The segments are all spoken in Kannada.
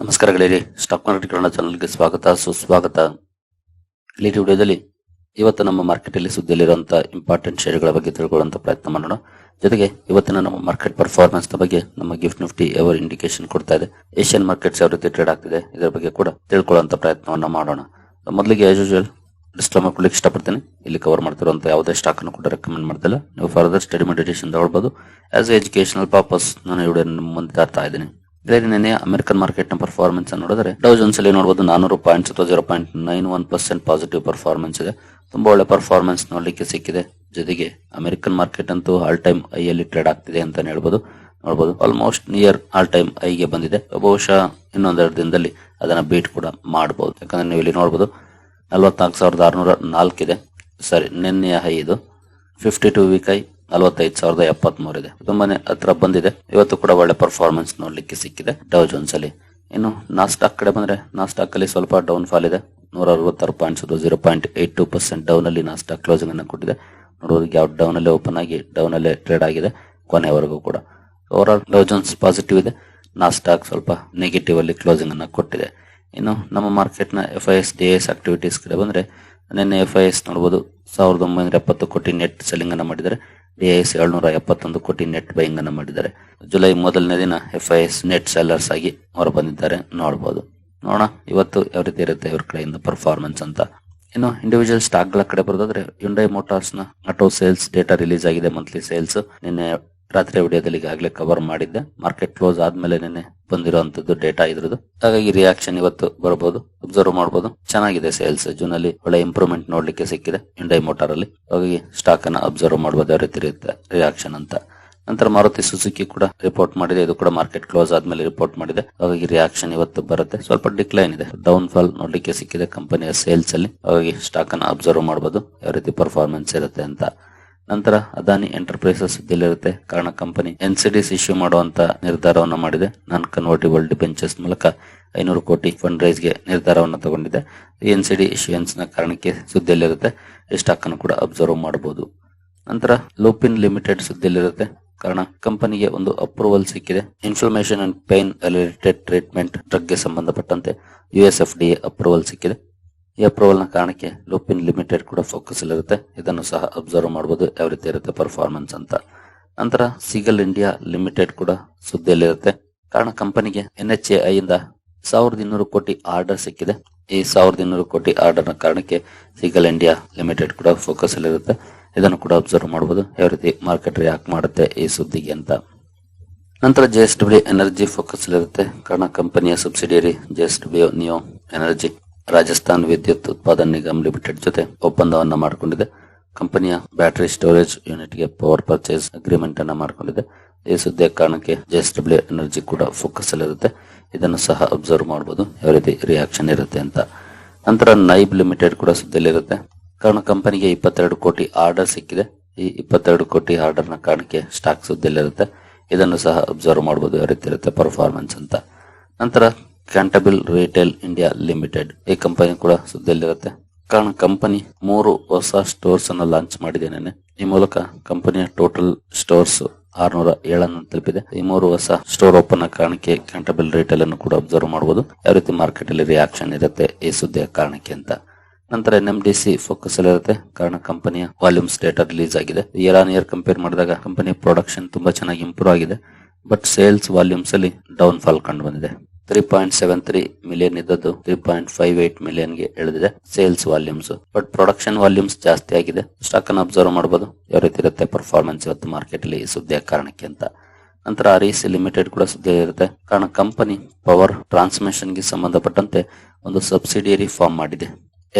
ನಮಸ್ಕಾರ ಗೆಳೆಯರಿ, ಸ್ಟಾಕ್ ಮಾರ್ಕೆಟ್ ಕನ್ನಡ ಚಾನಲ್ಗೆ ಸ್ವಾಗತ, ಸುಸ್ವಾಗತ. ಇಲ್ಲಿ ವಿಡಿಯೋದಲ್ಲಿ ಇವತ್ತು ನಮ್ಮ ಮಾರ್ಕೆಟ್ ಅಲ್ಲಿ ಸುದ್ದಿಯಲ್ಲಿರುವಂತಹ ಇಂಪಾರ್ಟೆಂಟ್ ಶೇರ್ಗಳ ಬಗ್ಗೆ ತಿಳ್ಕೊಳ್ಳುವಂತ ಪ್ರಯತ್ನ ಮಾಡೋಣ. ಜೊತೆಗೆ ಇವತ್ತಿನ ನಮ್ಮ ಮಾರ್ಕೆಟ್ ಪರ್ಫಾರ್ಮೆನ್ಸ್ ಬಗ್ಗೆ ನಮ್ಮ ಗಿಫ್ಟ್ ನಿಫ್ಟಿ ಎವರ್ ಇಂಡಿಕೇಶನ್ ಕೊಡ್ತಾ ಇದೆ. ಏಷ್ಯನ್ ಮಾರ್ಕೆಟ್ಸ್ ಯಾವ ರೀತಿ ಟ್ರೇಡ್ ಆಗ್ತಿದೆ, ಇದರ ಬಗ್ಗೆ ಕೂಡ ತಿಳ್ಕೊಳ್ಳುವಂತ ಪ್ರಯತ್ನವನ್ನ ಮಾಡೋಣ. ಮೊದಲಿಗೆ ಆಸ್ ಯೂಶುವಲ್ ಡಿಸ್ಕ್ಲೈಮರ್ ಕೊಡ್ಲಿಕ್ಕೆ ಇಷ್ಟಪಡ್ತೀನಿ. ಇಲ್ಲಿ ಕವರ್ ಮಾಡ್ತಿರುವಂತ ಯಾವುದೇ ಸ್ಟಾಕ್ ಅನ್ನು ಕೂಡ ರೆಕಮೆಂಡ್ ಮಾಡ್ತಿಲ್ಲ. ನೀವು ಫರ್ದರ್ ಸ್ಟಡಿ ಮೆಡಿಟೇಷನ್ ತಗೊಳ್ಬಹುದು ಆಸ್ ಎಜುಕೇಶನಲ್ ಪರ್ಪಸ್ ನಾನು ನಿಮ್ಮ ಮುಂದೆ ತರ್ತಾ ಇದ್ದೀನಿ. ಇದೇ ನಿನ್ನೆ ಅಮೆರಿಕನ್ ಮಾರ್ಕೆಟ್ನ ಪರ್ಫಾರ್ಮೆನ್ಸ್ ನೋಡಿದ್ರೆ ಡೌ ಜೋನ್ಸ್ ಅಲ್ಲಿ ನೋಡಬಹುದು ನಾನೂರು ಪಾಯಿಂಟ್ಸ್ ಅಥವಾ zero point nine one percent positive performance ಇದೆ. ತುಂಬಾ ಒಳ್ಳೆ ಪರ್ಫಾರ್ಮೆನ್ಸ್ ನೋಡ್ಲಿಕ್ಕೆ ಸಿಕ್ಕಿದೆ. ಜೊತೆಗೆ ಅಮೆರಿಕನ್ ಮಾರ್ಕೆಟ್ ಅಂತೂ ಆಲ್ ಟೈಮ್ ಐ ಅಲ್ಲಿ ಟ್ರೇಡ್ ಆಗ್ತಿದೆ ಅಂತ ಹೇಳ್ಬೋದು. ನೋಡಬಹುದು ಆಲ್ಮೋಸ್ಟ್ ನಿಯರ್ ಆಲ್ ಟೈಮ್ ಐಗೆ ಬಂದಿದೆ. ಬಹುಶಃ ಇನ್ನೊಂದೆರಡು ದಿನದಲ್ಲಿ ಅದನ್ನ ಬೀಟ್ ಕೂಡ ಮಾಡಬಹುದು ಯಾಕಂದ್ರೆ ನೀವು ಇಲ್ಲಿ ನೋಡಬಹುದು ನಲ್ವತ್ನಾಲ್ಕು ಸಾವಿರದ ಆರ್ನೂರ ನಾಲ್ಕಿದೆ ಸರಿ ನಿನ್ನೆಯ ಹೈ ಇದು. ಫಿಫ್ಟಿ ಟು ವೀಕ್ ಐ ನಲವತ್ತೈದು ಸಾವಿರದ ಎಪ್ಪತ್ಮೂರು ಇದೆ. ತುಂಬಾನೇ ಹತ್ರ ಬಂದಿದೆ. ಇವತ್ತು ಕೂಡ ಒಳ್ಳೆ ಪರ್ಫಾರ್ಮೆನ್ಸ್ ನೋಡ್ಲಿಕ್ಕೆ ಸಿಕ್ಕಿದೆ. ಡೌ ಜೋನ್ಸ್ ಅಲ್ಲಿ. ಇನ್ನು ನಾಸ್ಟಾಕ್ ಕಡೆ ಬಂದ್ರೆ ನಾಸ್ಟಾಕ್ ಅಲ್ಲಿ ಸ್ವಲ್ಪ ಡೌನ್ ಫಾಲ್ ಇದೆ. ನೂರ ಅರವತ್ತಾರು points zero point eight two percent down ಅಲ್ಲಿ ನಾಸ್ಟಾಕ್ ಕ್ಲೋಸಿಂಗ್ ಅನ್ನು ಕೊಟ್ಟಿದೆ. ನೋಡೋದಕ್ಕೆ ಯಾವ ಡೌನ್ ಅಲ್ಲಿ ಓಪನ್ ಆಗಿ ಡೌನ್ ಅಲ್ಲಿ ಟ್ರೇಡ್ ಆಗಿದೆ ಕೊನೆವರೆಗೂ ಕೂಡ. Over all Dow Jones positive ಇದೆ. ನಾಸ್ಟಾಕ್ ಸ್ವಲ್ಪ ನೆಗೆಟಿವ್ ಅಲ್ಲಿ ಕ್ಲೋಸಿಂಗ್ ಅನ್ನ ಕೊಟ್ಟಿದೆ. ಇನ್ನು ನಮ್ಮ ಮಾರ್ಕೆಟ್ನ F I S D S activities ಕಡೆ ಬಂದ್ರೆ, ನಿನ್ನೆ ಎಫ್ ಐ ಎಸ್ ನೋಡಬಹುದು ಸಾವಿರದ ಒಂಬೈನೂರ ಎಪ್ಪತ್ತು ಕೋಟಿ ನೆಟ್ ಸೆಲ್ಲಿಂಗ್ ಅನ್ನ ಮಾಡಿದ್ದಾರೆ. ಡಿ ಎಸ್ ಏಳ್ನೂರ ಎಪ್ಪತ್ತೊಂದು ಕೋಟಿ ನೆಟ್ ಬೈಯಿಂಗ್ ಅನ್ನು ಮಾಡಿದ್ದಾರೆ. ಜುಲೈ ಮೊದಲನೇ ದಿನ ಎಫ್ಐಎಸ್ ನೆಟ್ ಸೆಲ್ಲರ್ಸ್ ಆಗಿ ಹೊರ ಬಂದಿದ್ದಾರೆ ನೋಡಬಹುದು ನೋಡೋಣ. ಇವತ್ತು ಯಾವ ರೀತಿ ಇರುತ್ತೆ ಇವ್ರ ಕಡೆಯಿಂದ ಪರ್ಫಾರ್ಮೆನ್ಸ್ ಅಂತ. ಇನ್ನು ಇಂಡಿವಿಜುವಲ್ ಸ್ಟಾಕ್ಗಳ ಕಡೆ ಬರೋದಾದ್ರೆ ಯುಂಡೈ ಮೋಟಾರ್ಸ್ನ ಆಟೋ ಸೇಲ್ಸ್ ಡೇಟಾ ರಿಲೀಸ್ ಆಗಿದೆ ಮಂತ್ಲಿ ಸೇಲ್ಸ್ ನಿನ್ನೆ ರಾತ್ರಿ ವಿಡಿಯೋದಲ್ಲಿ ಈಗಾಗಲೇ ಕವರ್ ಮಾಡಿದ್ದೆ. ಮಾರ್ಕೆಟ್ ಕ್ಲೋಸ್ ಆದ್ಮೇಲೆ ನಿನ್ನೆ ಬಂದಿರುವಂತದ್ದು ಡೇಟಾ ಇದ್ರದ್ದು. ಹಾಗಾಗಿ ರಿಯಾಕ್ಷನ್ ಇವತ್ತು ಬರಬಹುದು ಅಬ್ಸರ್ವ್ ಮಾಡಬಹುದು ಚೆನ್ನಾಗಿದೆ ಸೇಲ್ಸ್ ಜೂನ್ ಅಲ್ಲಿ ಒಳ್ಳೆ ಇಂಪ್ರೂವ್ಮೆಂಟ್ ನೋಡ್ಲಿಕ್ಕೆ ಸಿಕ್ಕಿದೆ ಇಂಡೈ ಮೋಟಾರ್ ಅಲ್ಲಿ. ಹಾಗಾಗಿ ಸ್ಟಾಕ್ ಅನ್ನ ಅಬ್ಸರ್ವ್ ಮಾಡಬಹುದು ಯಾವ ರೀತಿ ಇರುತ್ತೆ ರಿಯಾಕ್ಷನ್ ಅಂತ. ನಂತರ ಮಾರುತಿ ಸುಜುಕಿ ಕೂಡ ರಿಪೋರ್ಟ್ ಮಾಡಿದೆ. ಇದು ಕೂಡ ಮಾರ್ಕೆಟ್ ಕ್ಲೋಸ್ ಆದ್ಮೇಲೆ ರಿಪೋರ್ಟ್ ಮಾಡಿದೆ. ಹಾಗಾಗಿ ರಿಯಾಕ್ಷನ್ ಇವತ್ತು ಬರುತ್ತೆ. ಸ್ವಲ್ಪ ಡಿಕ್ಲೈನ್ ಇದೆ. ಡೌನ್ ಫಾಲ್ ನೋಡ್ಲಿಕ್ಕೆ ಸಿಕ್ಕಿದೆ ಕಂಪನಿಯ ಸೇಲ್ಸ್ ಅಲ್ಲಿ. ಹಾಗಾಗಿ ಸ್ಟಾಕ್ ಅನ್ನ ಅಬ್ಸರ್ವ್ ಮಾಡಬಹುದು ಯಾವ ರೀತಿ ಪರ್ಫಾರ್ಮೆನ್ಸ್ ಇರುತ್ತೆ ಅಂತ. ನಂತರ ಅದಾನಿ ಎಂಟರ್ಪ್ರೈಸಸ್ ಇರುತ್ತೆ ಕಾರಣ ಕಂಪನಿ ಎನ್ಸಿಡಿಸ್ ಇಶ್ಯೂ ಮಾಡುವಂತ ನಿರ್ಧಾರವನ್ನು ಮಾಡಿದೆ. ನಾನ್ ಕನ್ವರ್ಟಿಬಲ್ ಡಿಬೆಂಚರ್ಸ್ ಮೂಲಕ ಐನೂರು ಕೋಟಿ ಫಂಡ್ ರೈಸ್ಗೆ ನಿರ್ಧಾರವನ್ನು ತಗೊಂಡಿದೆ ಎನ್ ಸಿ ಡಿ ಇಶ್ಯೂಯನ್ಸ್ನ ಕಾರಣಕ್ಕೆ ಸುದ್ದಿಯಲ್ಲಿರುತ್ತೆ. ಸ್ಟಾಕ್ ಅನ್ನು ಕೂಡ ಅಬ್ಸರ್ವ್ ಮಾಡಬಹುದು ನಂತರ ಲೋಪಿನ್ ಲಿಮಿಟೆಡ್ ಸುದ್ದಿಯಲ್ಲಿರುತ್ತೆ. ಕಾರಣ ಕಂಪನಿಗೆ ಒಂದು ಅಪ್ರೂವಲ್ ಸಿಕ್ಕಿದೆ. Inflammation and pain related treatment ಡ್ರಗ್ಗೆ ಸಂಬಂಧಪಟ್ಟಂತೆ U S F D approval ಸಿಕ್ಕಿದೆ. ಈ ನ ಕಾರಣಕ್ಕೆ ಲೂಪಿನ್ ಲಿಮಿಟೆಡ್ ಕೂಡ ಫೋಕಸ್ ಇರುತ್ತೆ ಇದನ್ನು ಸಹ ಅಬ್ಸರ್ವ್ ಮಾಡಬಹುದು ಯಾವ ರೀತಿ ಇರುತ್ತೆ ಪರ್ಫಾರ್ಮೆನ್ಸ್ ಅಂತ. ನಂತರ ಸಿಗಲ್ ಇಂಡಿಯಾ ಲಿಮಿಟೆಡ್ ಕೂಡ ಸುದ್ದಿಯಲ್ಲಿರುತ್ತೆ. ಕಾರಣ ಕಂಪನಿಗೆ ಎನ್ ಎಚ್ ಎ ಇಂದ ಸಾವಿರದ ಇನ್ನೂರು ಕೋಟಿ ಆರ್ಡರ್ ಸಿಕ್ಕಿದೆ. ಈ ಸಾವಿರದ ಇನ್ನೂರು ಕೋಟಿ ಆರ್ಡರ್ನ ಕಾರಣಕ್ಕೆ ಸಿಗಲ್ ಇಂಡಿಯಾ ಲಿಮಿಟೆಡ್ ಕೂಡ ಫೋಕಸ್ ಅಲ್ಲಿರುತ್ತೆ ಇದನ್ನು ಕೂಡ ಅಬ್ಸರ್ವ್ ಮಾಡಬಹುದು ಯಾವ ರೀತಿ ಮಾರ್ಕೆಟ್ ರಿಯಾಕ್ಟ್ ಮಾಡುತ್ತೆ ಈ ಸುದ್ದಿಗೆ ಅಂತ. ನಂತರ J S W energy focus ಇರುತ್ತೆ ಕಾರಣ ಕಂಪನಿಯ subsidiary J S W neo energy Rajasthan Vidyut Utpadan Nigam limited ಜೊತೆ ಒಪ್ಪಂದವನ್ನ ಮಾಡಿಕೊಂಡಿದೆ. ಕಂಪನಿಯ ಬ್ಯಾಟರಿ ಸ್ಟೋರೇಜ್ ಯೂನಿಟ್ಗೆ ಪವರ್ ಪರ್ಚೇಸ್ ಅಗ್ರಿಮೆಂಟ್ ಅನ್ನ ಮಾಡಿಕೊಂಡಿದೆ. ಈ ಸುದ್ದಿಯ ಕಾರಣಕ್ಕೆ ಜೆಎಸ್ ಡಬ್ಲ್ಯೂ ಎನರ್ಜಿ ಕೂಡ ಫೋಕಸ್ ಅಲ್ಲಿರುತ್ತೆ ಇದನ್ನು ಸಹ ಅಬ್ಸರ್ವ್ ಮಾಡಬಹುದು ಯಾವ ರೀತಿ ರಿಯಾಕ್ಷನ್ ಇರುತ್ತೆ ಅಂತ. ನಂತರ ನೈಬ್ ಲಿಮಿಟೆಡ್ ಕೂಡ ಸುದ್ದಿಯಲ್ಲಿರುತ್ತೆ. ಕಾರಣ ಕಂಪನಿಗೆ ಇಪ್ಪತ್ತೆರಡು ಕೋಟಿ ಆರ್ಡರ್ ಸಿಕ್ಕಿದೆ. ಈ ಇಪ್ಪತ್ತೆರಡು ಕೋಟಿ ಆರ್ಡರ್ನ ಕಾರಣಕ್ಕೆ ಸ್ಟಾಕ್ ಸುದ್ದಿಯಲ್ಲಿರುತ್ತೆ. ಇದನ್ನು ಸಹ ಅಬ್ಸರ್ವ್ ಮಾಡಬಹುದು ಯಾವ ರೀತಿ ಇರುತ್ತೆ ಪರ್ಫಾರ್ಮೆನ್ಸ್ ಅಂತ. ನಂತರ ಕ್ಯಾಂಟಬಿಲ್ ರಿಟೇಲ್ ಇಂಡಿಯಾ ಲಿಮಿಟೆಡ್ ಈ ಕಂಪನಿ ಕೂಡ ಸುದ್ದಿಯಲ್ಲಿರುತ್ತೆ. ಕಾರಣ ಕಂಪನಿ ಮೂರು ಹೊಸ ಸ್ಟೋರ್ಸ್ ಅನ್ನು ಲಾಂಚ್ ಮಾಡಿದೆ ನೆನೆ ಈ ಮೂಲಕ ಕಂಪನಿಯ ಟೋಟಲ್ ಸ್ಟೋರ್ಸ್ ಆರ್ನೂರ ಏಳನ್ನು ತಲುಪಿದೆ. ಈ ಮೂರು ಹೊಸ ಸ್ಟೋರ್ ಓಪನ್ ಕಾರಣಕ್ಕೆ ಕ್ಯಾಂಟಬಲ್ ರಿಟೇಲ್ ಅನ್ನು ಕೂಡ ಅಬ್ಸರ್ವ್ ಮಾಡಬಹುದು ಯಾವ ರೀತಿ ಮಾರ್ಕೆಟ್ ಅಲ್ಲಿ ರಿಯಾಕ್ಷನ್ ಇರುತ್ತೆ ಈ ಸುದ್ದಿಯ ಕಾರಣಕ್ಕೆ ಅಂತ. ನಂತರ N M D C focus ಅಲ್ಲಿರುತ್ತೆ ಕಾರಣ ಕಂಪನಿಯ ವಾಲ್ಯೂಮ್ಸ್ ಡೇಟಾ ರಿಲೀಸ್ ಆಗಿದೆ. ಇಯರ್ ಆನ್ ಇಯರ್ ಕಂಪೇರ್ ಮಾಡಿದಾಗ ಕಂಪನಿಯ ಪ್ರೊಡಕ್ಷನ್ ತುಂಬಾ ಚೆನ್ನಾಗಿ ಇಂಪ್ರೂವ್ ಆಗಿದೆ. ಬಟ್ ಸೇಲ್ಸ್ ವಾಲ್ಯೂಮ್ಸ್ ಅಲ್ಲಿ ಡೌನ್ ಫಾಲ್ ಕಂಡು ಬಂದಿದೆ. Three point seven three million ಇದ್ದದ್ದು ತ್ರೀ ಪಾಯಿಂಟ್ ಫೈವ್ ಏಟ್ ಮಿಲಿಯನ್ಗೆ ಇಳಿದಿದೆ sales volumes but production volumes ಜಾಸ್ತಿ ಆಗಿದೆ. ಸ್ಟಾಕ್ ಅನ್ನು ಅಬ್ಸರ್ವ್ ಮಾಡಬಹುದು ಯಾವ ರೀತಿ ಇರುತ್ತೆ ಪರ್ಫಾರ್ಮೆನ್ಸ್ ಇವತ್ತು ಮಾರ್ಕೆಟ್ ಅಲ್ಲಿ ಸುದ್ದಿಯ ಕಾರಣಕ್ಕೆ ಅಂತ. ನಂತರ ಆರ್ ಸಿ ಲಿಮಿಟೆಡ್ ಕೂಡ ಸುದ್ದಿ ಇರುತ್ತೆ. ಕಾರಣ ಕಂಪನಿ ಪವರ್ ಟ್ರಾನ್ಸ್ಮಿಷನ್ಗೆ ಸಂಬಂಧಪಟ್ಟಂತೆ ಒಂದು ಸಬ್ಸಿಡಿಯರಿ ಫಾರ್ಮ್ ಮಾಡಿದೆ.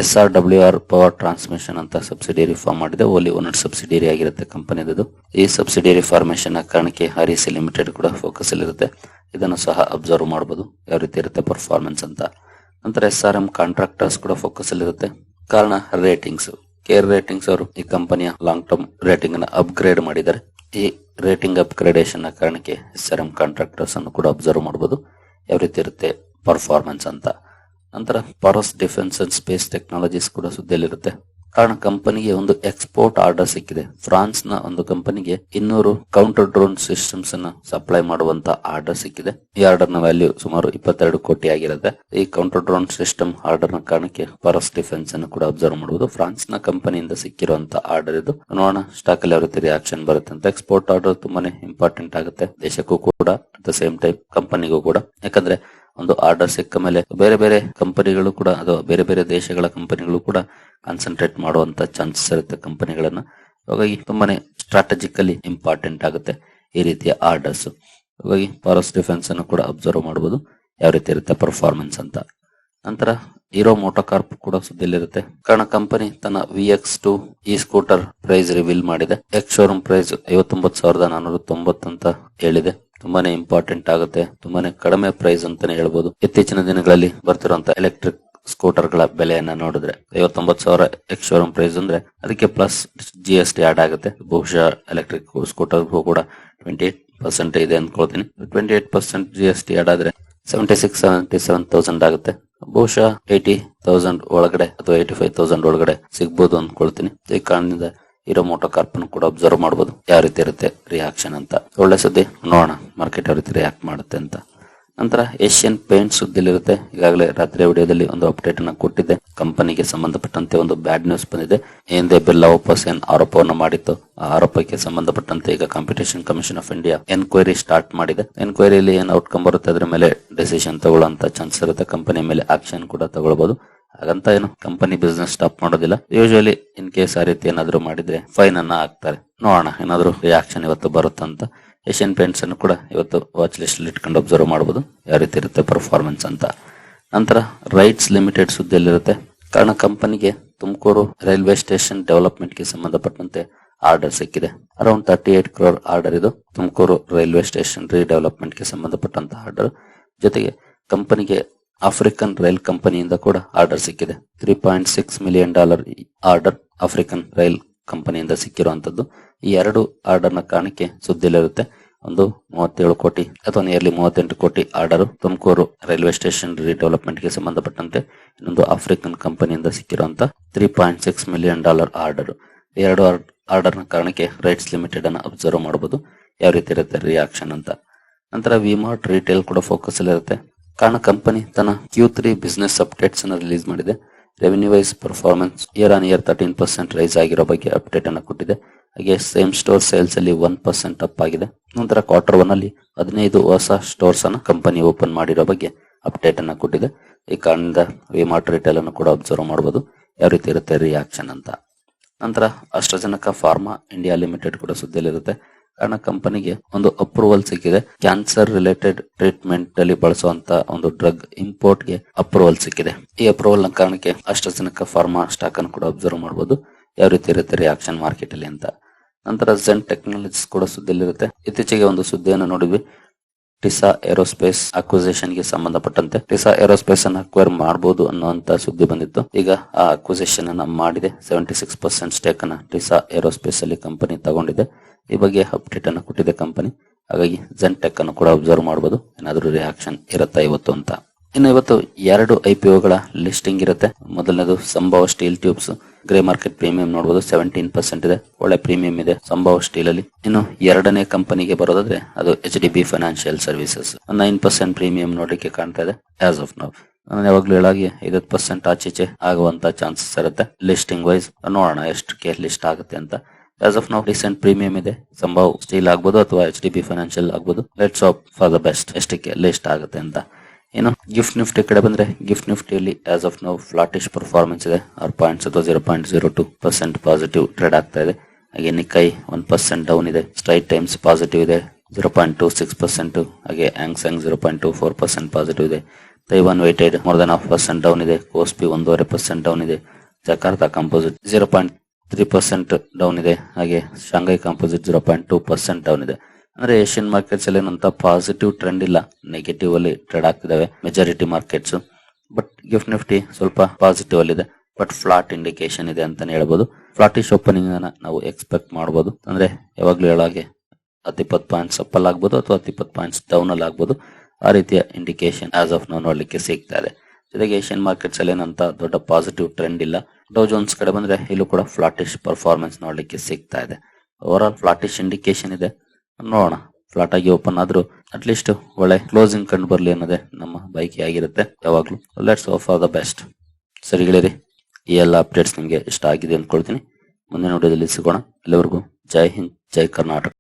S R W R power transmission ಅಂತ ಸಬ್ಸಿಡಿಯರಿ ಫಾರ್ಮ್ ಮಾಡಿದೆ. ಓಲಿ ಒಂದೊಂದು ಸಬ್ಸಿಡಿಯರಿ ಆಗಿರುತ್ತೆ ಕಂಪನಿದು ಈ ಸಬ್ಸಿಡಿಯರಿ ಫಾರ್ಮೇಶನ್ ಕಾರಣಕ್ಕೆ ಆರ್ ಸಿ ಲಿಮಿಟೆಡ್ ಕೂಡ ಫೋಕಸ್ ಅಲ್ಲಿರುತ್ತೆ. ಇದನ್ನು ಸಹ ಅಬ್ಸರ್ವ್ ಮಾಡಬಹುದು ಯಾವ ರೀತಿ ಇರುತ್ತೆ ಪರ್ಫಾರ್ಮೆನ್ಸ್ ಅಂತ. ನಂತರ ಎಸ್ ಆರ್ ಎಂ ಕಾಂಟ್ರಾಕ್ಟರ್ಸ್ ಕೂಡ ಫೋಕಸ್ ಅಲ್ಲಿ ಇರುತ್ತೆ. ಕಾರಣ ರೇಟಿಂಗ್ಸ್ ಕೇರ್ ರೇಟಿಂಗ್ಸ್ ಅವರು ಈ ಕಂಪನಿಯ ಲಾಂಗ್ ಟರ್ಮ್ ರೇಟಿಂಗ್ ಅನ್ನು ಅಪ್ಗ್ರೇಡ್ ಮಾಡಿದ್ದಾರೆ. ಈ ರೇಟಿಂಗ್ ಅಪ್ಗ್ರೇಡೇಷನ್ನ ಕಾರಣಕ್ಕೆ ಎಸ್ ಆರ್ ಎಂ ಕಾಂಟ್ರಾಕ್ಟರ್ಸ್ ಅನ್ನು ಕೂಡ ಅಬ್ಸರ್ವ್ ಮಾಡಬಹುದು ಯಾವ ರೀತಿ ಇರುತ್ತೆ ಪರ್ಫಾರ್ಮೆನ್ಸ್ ಅಂತ. ನಂತರ Paras defence and space technologies ಕೂಡ ಸುದ್ದಿಯಲ್ಲಿರುತ್ತೆ. ಕಾರಣ ಕಂಪನಿಗೆ ಒಂದು ಎಕ್ಸ್ಪೋರ್ಟ್ ಆರ್ಡರ್ ಸಿಕ್ಕಿದೆ. ಫ್ರಾನ್ಸ್ನ ಒಂದು ಕಂಪನಿಗೆ ಇನ್ನೂರು ಕೌಂಟರ್ ಡ್ರೋನ್ ಸಿಸ್ಟಮ್ಸ್ ಅನ್ನ ಸಪ್ಲೈ ಮಾಡುವಂತ ಆರ್ಡರ್ ಸಿಕ್ಕಿದೆ. ಈ ಆರ್ಡರ್ನ ವ್ಯಾಲ್ಯೂ ಸುಮಾರು ಇಪ್ಪತ್ತೆರಡು ಕೋಟಿ ಆಗಿರುತ್ತೆ. ಈ ಕೌಂಟರ್ ಡ್ರೋನ್ ಸಿಸ್ಟಮ್ ಆರ್ಡರ್ನ ಕಾರಣಕ್ಕೆ ಫಾರೆಸ್ಟ್ ಡಿಫೆನ್ಸ್ ಅನ್ನು ಕೂಡ ಅಬ್ಸರ್ವ್ ಮಾಡಬಹುದು ಫ್ರಾನ್ಸ್ನ ಕಂಪನಿಯಿಂದ ಸಿಕ್ಕಿರುವಂತ ಆರ್ಡರ್ ಇದು. ನೋಡೋಣ ಸ್ಟಾಕ್ ಅಲ್ಲಿ ಯಾವ ರಿಯಾಕ್ಷನ್ ಬರುತ್ತೆ ಅಂತ. ಎಕ್ಸ್ಪೋರ್ಟ್ ಆರ್ಡರ್ ತುಂಬಾನೇ ಇಂಪಾರ್ಟೆಂಟ್ ಆಗುತ್ತೆ ದೇಶಕ್ಕೂ ಕೂಡ ಅಟ್ ದ ಸೇಮ್ ಟೈಮ್ ಕಂಪನಿಗೂ ಕೂಡ. ಯಾಕಂದ್ರೆ ಒಂದು ಆರ್ಡರ್ ಸಿಕ್ಕ ಮೇಲೆ ಬೇರೆ ಬೇರೆ ಕಂಪನಿಗಳು ಕೂಡ ಅಥವಾ ಬೇರೆ ಬೇರೆ ದೇಶಗಳ ಕಂಪನಿಗಳು ಕೂಡ ಕಾನ್ಸಂಟ್ರೇಟ್ ಮಾಡುವಂತ ಚಾನ್ಸಸ್ ಇರುತ್ತೆ ಕಂಪನಿಗಳನ್ನ. ಹಾಗಾಗಿ ತುಂಬಾನೇ ಸ್ಟ್ರಾಟಜಿಕಲಿ ಇಂಪಾರ್ಟೆಂಟ್ ಆಗುತ್ತೆ ಈ ರೀತಿಯ ಆರ್ಡರ್ಸ್ ಹಾಗಾಗಿ ಫಾರೆಸ್ಟ್ ಡಿಫೆನ್ಸ್ ಅನ್ನು ಕೂಡ ಅಬ್ಸರ್ವ್ ಮಾಡಬಹುದು ಯಾವ ರೀತಿ ಇರುತ್ತೆ ಪರ್ಫಾರ್ಮೆನ್ಸ್ ಅಂತ. ನಂತರ ಹೀರೋ ಮೋಟೋಕಾರ್ಪ್ ಕೂಡ ಸುದ್ದಿಯಲ್ಲಿರುತ್ತೆ. ಕಾರಣ ಕಂಪನಿ ತನ್ನ ವಿ ಎಕ್ಸ್ ಟು ಈ ಸ್ಕೂಟರ್ ಪ್ರೈಸ್ ರಿವೀಲ್ ಮಾಡಿದೆ. ಎಕ್ಸ್ ಶೋರೂಮ್ ಪ್ರೈಸ್ ಐವತ್ತೊಂಬತ್ತು ಸಾವಿರದ ನಾನೂರ ತೊಂಬತ್ತು ಅಂತ ಹೇಳಿದೆ. ತುಂಬಾನೇ ಇಂಪಾರ್ಟೆಂಟ್ ಆಗುತ್ತೆ. ತುಂಬಾನೇ ಕಡಿಮೆ ಪ್ರೈಸ್ ಅಂತಾನೆ ಹೇಳ್ಬೋದು. ಇತ್ತೀಚಿನ ದಿನಗಳಲ್ಲಿ ಬರ್ತಿರುವಂತಹ ಎಲೆಕ್ಟ್ರಿಕ್ ಸ್ಕೂಟರ್ಗಳ ಬೆಲೆಯನ್ನ ನೋಡಿದ್ರೆ ಐವತ್ತೊಂಬತ್ತು ಸಾವಿರ ಎಕ್ಸ್ ಶೋರೂಮ್ ಪ್ರೈಸ್ ಅಂದ್ರೆ ಅದಕ್ಕೆ plus G S T add ಆಗುತ್ತೆ. ಬಹುಶಃ ಎಲೆಕ್ಟ್ರಿಕ್ ಸ್ಕೂಟರ್ ಕೂಡ ಟ್ವೆಂಟಿ ಏಟ್ ಪರ್ಸೆಂಟ್ ಇದೆ ಅನ್ಕೊಳ್ತೀನಿ twenty eight percent G S T add ಆದ್ರೆ seventy six seventy seven thousand ಆಗುತ್ತೆ. ಬಹುಶಃ ಏಯ್ಟಿ ತೌಸಂಡ್ ಒಳಗಡೆ ಅಥವಾ ಏಯ್ಟಿ ಫೈವ್ ತೌಸಂಡ್ ಒಳಗಡೆ ಸಿಗ್ಬೋದು ಅಂದ್ಕೊಳ್ತೀನಿ ಈ ಕಾರಣದಿಂದ ಇರೋ ಮೋಟೋ ಕಾರ್ಪನ್ ಕೂಡ ಅಬ್ಸರ್ವ್ ಮಾಡಬಹುದು ಯಾವ ರೀತಿ ಇರುತ್ತೆ ರಿಯಾಕ್ಷನ್ ಅಂತ. ಒಳ್ಳೆ ಸುದ್ದಿ. ನೋಡೋಣ. ಮಾರ್ಕೆಟ್ ಯಾವ ರೀತಿ ರಿಯಾಕ್ಟ್ ಮಾಡುತ್ತೆ ಅಂತ. ನಂತರ ಏಷ್ಯನ್ ಪೇಂಟ್ಸ್ ಸುದ್ದಿಲಿರುತ್ತೆ. ಈಗಾಗಲೇ ರಾತ್ರಿ ವಿಡಿಯೋದಲ್ಲಿ ಒಂದು ಅಪ್ಡೇಟ್ ಅನ್ನ ಕೊಟ್ಟಿದ್ದೆ ಕಂಪನಿಗೆ ಸಂಬಂಧಪಟ್ಟಂತೆ ಒಂದು ಬ್ಯಾಡ್ ನ್ಯೂಸ್ ಬಂದಿದೆ. ಹಿಂದೆ ಬಿರ್ಲಾ ವಾಪಸ್ ಏನ್ ಆರೋಪವನ್ನು ಮಾಡಿತ್ತು. ಆ ಆರೋಪಕ್ಕೆ ಸಂಬಂಧಪಟ್ಟಂತೆ ಈಗ competition commission of India enquiry start ಮಾಡಿದೆ. ಎನ್ಕ್ವೈರಿಯಲ್ಲಿ ಏನ್ ಔಟ್ಕಮ್ ಬರುತ್ತೆ ಅದರ ಮೇಲೆ ಡೆಸಿಷನ್ ತಗೊಳ್ಳುವಂತ ಚಾನ್ಸ್ ಇರುತ್ತೆ. ಕಂಪನಿ ಮೇಲೆ ಆಕ್ಷನ್ ಕೂಡ ತಗೊಳ್ಬಹುದು ಹಾಗಂತ ಏನು ಕಂಪನಿ ಬಿಸ್ನೆಸ್ ಸ್ಟಾಪ್ ಮಾಡೋದಿಲ್ಲ. ಯೂಶುವಲಿ ಇನ್ ಕೇಸ್ ಆ ರೀತಿ ಏನಾದ್ರು ಮಾಡಿದ್ರೆ ಫೈನ್ ಅನ್ನ ಹಾಕ್ತಾರೆ. ನೋಡೋಣ, ಏನಾದ್ರು ರಿಯಾಕ್ಷನ್ ಇವತ್ತು ಬರುತ್ತಂತ ಏಷ್ಯನ್ ಪೇಂಟ್ಸ್ ಅನ್ನು ಕೂಡ ಇವತ್ತು ವಾಚ್ ಲಿಸ್ಟ್ ಅಲ್ಲಿ ಇಟ್ಕೊಂಡು ಅಬ್ಸರ್ವ್ ಮಾಡಬಹುದು ಯಾವ ರೀತಿ ಇರುತ್ತೆ ಪರ್ಫಾರ್ಮೆನ್ಸ್ ಅಂತ. ನಂತರ ರೈಟ್ಸ್ ಲಿಮಿಟೆಡ್ ಸುದ್ದಿಯಲ್ಲಿರುತ್ತೆ. ಕಾರಣ ಕಂಪನಿಗೆ ತುಮಕೂರು ರೈಲ್ವೆ ಸ್ಟೇಷನ್ ಡೆವಲಪ್ಮೆಂಟ್ಗೆ ಸಂಬಂಧಪಟ್ಟಂತೆ ಆರ್ಡರ್ ಸಿಕ್ಕಿದೆ. Around thirty eight crore order ಇದು. ತುಮಕೂರು ರೈಲ್ವೆ ಸ್ಟೇಷನ್ ರೀಡೆವಲಪ್ಮೆಂಟ್ಗೆ ಸಂಬಂಧಪಟ್ಟಂತ ಆರ್ಡರ್ ಜೊತೆಗೆ ಕಂಪನಿಗೆ ಆಫ್ರಿಕನ್ ರೈಲ್ ಕಂಪನಿಯಿಂದ ಕೂಡ ಆರ್ಡರ್ ಸಿಕ್ಕಿದೆ. Three point six million dollar order African rail ಕಂಪನಿಯಿಂದ ಸಿಕ್ಕಿರುವಂತದ್ದು ಈ ಎರಡು ಆರ್ಡರ್ನ ಕಾರಣಕ್ಕೆ ಸುದ್ದಿಲಿರುತ್ತೆ ಒಂದು ಮೂವತ್ತೇಳು ಕೋಟಿ ಅಥವಾ ನಿಯರ್ಲಿ ಮೂವತ್ತೆಂಟು ಕೋಟಿ ಆರ್ಡರ್ ತುಮಕೂರು ರೈಲ್ವೆ ಸ್ಟೇಷನ್ ರಿಡೆವಲಪ್ಮೆಂಟ್ಗೆ ಸಂಬಂಧಪಟ್ಟಂತೆ ಇನ್ನೊಂದು ಆಫ್ರಿಕನ್ ಕಂಪನಿಯಿಂದ ಸಿಕ್ಕಿರುವಂತ three point six million dollar order ಎರಡು ಆರ್ಡರ್ನ ಕಾರಣಕ್ಕೆ ರೈಟ್ಸ್ ಲಿಮಿಟೆಡ್ ಅನ್ನು ಅಬ್ಸರ್ವ್ ಮಾಡಬಹುದು ಯಾವ ರೀತಿ ಇರುತ್ತೆ ರಿಯಾಕ್ಷನ್ ಅಂತ. ನಂತರ ವಿಮಾರ್ಟ್ ರಿಟೇಲ್ ಕೂಡ ಫೋಕಸ್ ಅಲ್ಲಿರುತ್ತೆ. ಕಾರಣ ಕಂಪನಿ ತನ್ನ ಕ್ಯೂ ತ್ರೀ ಬಿಸ್ನೆಸ್ ಅಪ್ಡೇಟ್ಸ್ ಅನ್ನು ರಿಲೀಸ್ ಮಾಡಿದೆ. Revenue wise performance year on year thirteen percent rise ಆಗಿರೋ ಬಗ್ಗೆ ಅಪ್ಡೇಟ್ ಅನ್ನು ಕೊಟ್ಟಿದೆ. ಹಾಗೆ ಸೇಮ್ ಸ್ಟೋರ್ ಸೇಲ್ಸ್ ಅಲ್ಲಿ ಒನ್ ಪರ್ಸೆಂಟ್ ಅಪ್ ಆಗಿದೆ. ನಂತರ ಕ್ವಾರ್ಟರ್ ಒನ್ ಅಲ್ಲಿ ಹದಿನೈದು ಹೊಸ ಸ್ಟೋರ್ಸ್ ಅನ್ನು ಕಂಪನಿ ಓಪನ್ ಮಾಡಿರೋ ಬಗ್ಗೆ ಅಪ್ಡೇಟ್ ಅನ್ನು ಕೊಟ್ಟಿದೆ. ಈ ಕಾರಣದಿಂದ ವಿಮಾರ್ಟ್ ರಿಟೇಲ್ ಅನ್ನು ಕೂಡ ಅಬ್ಸರ್ವ್ ಮಾಡಬಹುದು ಯಾವ ರೀತಿ ಇರುತ್ತೆ ರಿಯಾಕ್ಷನ್ ಅಂತ. ನಂತರ ಅಷ್ಟಜನಕ ಫಾರ್ಮಾ ಇಂಡಿಯಾ ಲಿಮಿಟೆಡ್ ಕೂಡ ಸುದ್ದಿಯಲ್ಲಿರುತ್ತೆ. ಕಾರಣ ಕಂಪನಿಗೆ ಒಂದು ಅಪ್ರೂವಲ್ ಸಿಕ್ಕಿದೆ. ಕ್ಯಾನ್ಸರ್ ರಿಲೇಟೆಡ್ ಟ್ರೀಟ್ಮೆಂಟ್ ಅಲ್ಲಿ ಬಳಸುವಂತ ಒಂದು ಡ್ರಗ್ ಇಂಪೋರ್ಟ್ಗೆ ಅಪ್ರೂವಲ್ ಸಿಕ್ಕಿದೆ. ಈ ಅಪ್ರೂವಲ್ನ ಕಾರಣಕ್ಕೆ ಅಸ್ಟ್ರಜನಕ ಫಾರ್ಮಾ ಸ್ಟಾಕ್ ಅನ್ನು ಕೂಡ ಅಬ್ಸರ್ವ್ ಮಾಡಬಹುದು ಯಾವ ರೀತಿ ಇರುತ್ತೆ ರಿಯಾಕ್ಷನ್ ಮಾರ್ಕೆಟ್ ಅಲ್ಲಿ ಅಂತ. ನಂತರ ಝೆನ್ ಟೆಕ್ನಾಲಜೀಸ್ ಕೂಡ ಸುದ್ದಿಯಲ್ಲಿರುತ್ತೆ. ಇತ್ತೀಚೆಗೆ ಒಂದು ಸುದ್ದಿಯನ್ನು ನೋಡಿದ್ವಿ. ಟಿಸಾ ಏರೋಸ್ಪೇಸ್ ಅಕ್ವಿಸೇಷನ್ಗೆ ಸಂಬಂಧಪಟ್ಟಂತೆ. ಟಿಸಾ ಏರೋಸ್ಪೇಸ್ ಅನ್ನು ಅಕ್ವೈರ್ ಮಾಡಬಹುದು ಅನ್ನುವಂತ ಸುದ್ದಿ ಬಂದಿತ್ತು. ಈಗ ಆ ಅಕ್ವಿಸೇಷನ್ ಅನ್ನ ಮಾಡಿದೆ. ಸೆವೆಂಟಿ ಸಿಕ್ಸ್ ಪರ್ಸೆಂಟ್ ಸ್ಟೇಕ್ ಅನ್ನ ಟಿಸಾ ಏರೋಸ್ಪೇಸ್ ಅಲ್ಲಿ ಕಂಪನಿ ತಗೊಂಡಿದೆ. ಈ ಬಗ್ಗೆ ಅಪ್ಡೇಟ್ ಅನ್ನು ಕೊಟ್ಟಿದೆ ಕಂಪನಿ ಹಾಗಾಗಿ ಝೆನ್ ಟೆಕ್ ಅನ್ನು ಕೂಡ ಅಬ್ಸರ್ವ್ ಮಾಡಬಹುದು ಏನಾದರೂ ರಿಯಾಕ್ಷನ್ ಇರುತ್ತಾ ಇವತ್ತು ಅಂತ. ಇನ್ನು ಇವತ್ತು ಎರಡು ಐ ಪಿ ಲಿಸ್ಟಿಂಗ್ ಇರುತ್ತೆ. ಮೊದಲನೇದು Sambhav steel tubes grey market premium ನೋಡಬಹುದು ಸೆವೆಂಟೀನ್ ಪರ್ಸೆಂಟ್ ಇದೆ. ಒಳ್ಳೆ ಪ್ರೀಮಿಯಂ ಇದೆ ಸಂಭವ ಸ್ಟೀಲ್ ಅಲ್ಲಿ. ಇನ್ನು ಎರಡನೇ ಕಂಪನಿಗೆ ಬರೋದಾದ್ರೆ ಅದು H D B financial services nine percent premium ನೋಡಲಿಕ್ಕೆ ಕಾಣ್ತಾ ಇದೆ ಆಸ್ ಆಫ್ ನೌ ನಾನು ಯಾವಾಗ್ಲೂ ಹೇಳಾಗಿ ಐವತ್ತು ಪರ್ಸೆಂಟ್ ಆಚೆಚೆ ಆಗುವಂತ ಚಾನ್ಸಸ್ ಇರುತ್ತೆ. ಲಿಸ್ಟಿಂಗ್ ವೈಸ್ ನೋಡೋಣ ಎಷ್ಟಕ್ಕೆ ಲಿಸ್ಟ್ ಆಗುತ್ತೆ ಅಂತ. As of now recent premium ಇದೆ. ಸಂಭವ್ ಸ್ಟೀಲ್ ಆಗ್ಬೋದು ಅಥವಾ ಎಚ್ ಡಿ ಬಿ ಫೈನಾನ್ಷಿಯಲ್ ಆಗ್ಬೋದು. Let's hope for the best ಎಷ್ಟಕ್ಕೆ ಲಿಸ್ಟ್ ಆಗುತ್ತೆ ಅಂತ. ಏನು? ಗಿಫ್ಟ್ ನಿಫ್ಟಿ ಕಡೆ ಬಂದ್ರೆ Gift ನಿಫ್ಟಿಯಲ್ಲಿ as of now flattish performance ಇದೆ. ಆರ್ ಪಾಯಿಂಟ್ಸ್ ಅಥವಾ zero point zero two percent positive trade ಆಗ್ತಾ ಇದೆ. ಹಾಗೆ ನಿಕ್ಕೈ ಒನ್ ಪರ್ಸೆಂಟ್ ಡೌನ್ ಇದೆ. ಸ್ಟ್ರೈಟ್ ಟೈಮ್ಸ್ ಪಾಸಿಟಿವ್ ಇದೆ. Zero point two six percent ಹಾಗೆ Hang Seng zero point two four percent positive ಇದೆ. Taiwan weighted more than half percent down ಇದೆ. ಕೋಸ್ಪಿ ಒಂದೂವರೆ ಪರ್ಸೆಂಟ್ ಡೌನ್ ಇದೆ. Jakarta composite zero point three percent down ಇದೆ. ಹಾಗೆ Shanghai composite zero point two percent down ಇದೆ. ಅಂದ್ರೆ ಏಷ್ಯನ್ ಮಾರ್ಕೆಟ್ಸ್ ಅಲ್ಲಿ ಏನಂತ ಪಾಸಿಟಿವ್ ಟ್ರೆಂಡ್ ಇಲ್ಲ. ನೆಗೆಟಿವ್ ಅಲ್ಲಿ trade ಆಗ್ತಿದಾವೆ majority markets but Gift Nifty ಸ್ವಲ್ಪ ಪಾಸಿಟಿವ್ ಅಲ್ಲಿ ಇದೆ. ಬಟ್ ಫ್ಲಾಟ್ ಇಂಡಿಕೇಶನ್ ಇದೆ ಅಂತಾನೆ ಹೇಳ್ಬೋದು. ಫ್ಲಾಟಿಶ್ ಓಪನಿಂಗ್ ನಾವು ಎಕ್ಸ್ಪೆಕ್ಟ್ ಮಾಡಬಹುದು ಅಂದ್ರೆ ಯಾವಾಗ್ಲೂ ಹೇಳಾಗೆ ಹತ್ತಿಪ್ಪತ್ತು ಪಾಯಿಂಟ್ಸ್ ಅಪ್ಪಲ್ ಆಗ್ಬೋದು ಅಥವಾ ಹತ್ತಿಪ್ಪತ್ತು ಪಾಯಿಂಟ್ಸ್ ಡೌನ್ ಅಲ್ಲಿ ಆಗ್ಬೋದು. ಆ ರೀತಿಯ ಇಂಡಿಕೇಶನ್ ಆಸ್ ಆಫ್ ನಾವು ನೋಡ್ಲಿಕ್ಕೆ ಸಿಗ್ತಾ ಇದೆ. ಜೊತೆಗೆ ಏಷ್ಯನ್ ಮಾರ್ಕೆಟ್ಸ್ ಅಲ್ಲಿ ಏನಂತ ದೊಡ್ಡ ಪಾಸಿಟಿವ್ ಟ್ರೆಂಡ್ ಇಲ್ಲ. ಡೌ ಜೋನ್ಸ್ ಕಡೆ ಬಂದ್ರೆ ಇಲ್ಲೂ ಕೂಡ ಫ್ಲಾಟಿಶ್ ಪರ್ಫಾರ್ಮೆನ್ಸ್ ನೋಡ್ಲಿಕ್ಕೆ ಸಿಗ್ತಾ ಇದೆ. ಓವರ್ ಆಲ್ ಫ್ಲಾಟಿಶ್ ಇಂಡಿಕೇಶನ್ ಇದೆ. ನೋಡೋಣ. ಫ್ಲಾಟ್ ಆಗಿ ಓಪನ್ ಆದ್ರೂ ಅಟ್ಲೀಸ್ಟ್ ಒಳ್ಳೆ ಕ್ಲೋಸಿಂಗ್ ಕಂಡು ಬರ್ಲಿ ಅನ್ನೋದೇ ನಮ್ಮ ಬೈಕ್ ಆಗಿರುತ್ತೆ. ಯಾವಾಗ್ಲೂ. ಲೆಟ್ಸ್ ಫಾರ್ ದ ಬೆಸ್ಟ್ ಸರಿ ಗೆಳೆಯರಿ, ಈ ಎಲ್ಲ ಅಪ್ಡೇಟ್ಸ್ ನಿಮಗೆ ಇಷ್ಟ ಆಗಿದೆ ಅಂದ್ಕೊಳ್ತೀನಿ. ಮುಂದಿನ ವಿಡಿಯೋದಲ್ಲಿ ಸಿಗೋಣ. ಎಲ್ಲರಿಗೂ ಜೈ ಹಿಂದ್, ಜೈ ಕರ್ನಾಟಕ.